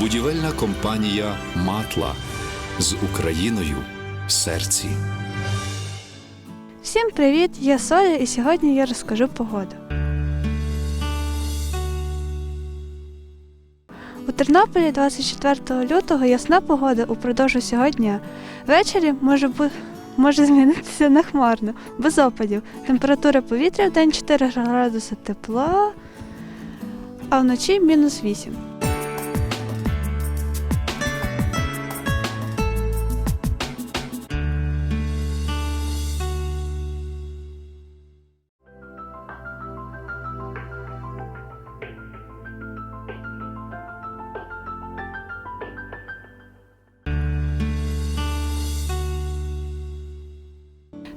Будівельна компанія Матла з Україною в серці. Всім привіт! Я Соля і сьогодні я розкажу погоду. У Тернополі 24 лютого ясна погода упродовж усього дня. Ввечері може, бу... може змінитися на хмарно, без опадів. Температура повітря в день 4 градуси тепла, а вночі мінус 8.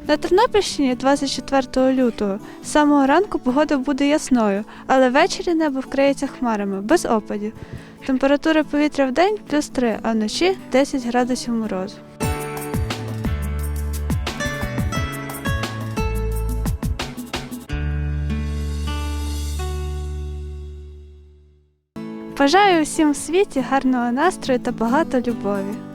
На Тернопільщині 24 лютого з самого ранку погода буде ясною, але ввечері небо вкриється хмарами, без опадів. Температура повітря в день плюс 3, а вночі 10 градусів морозу. Бажаю усім в світі гарного настрою та багато любові.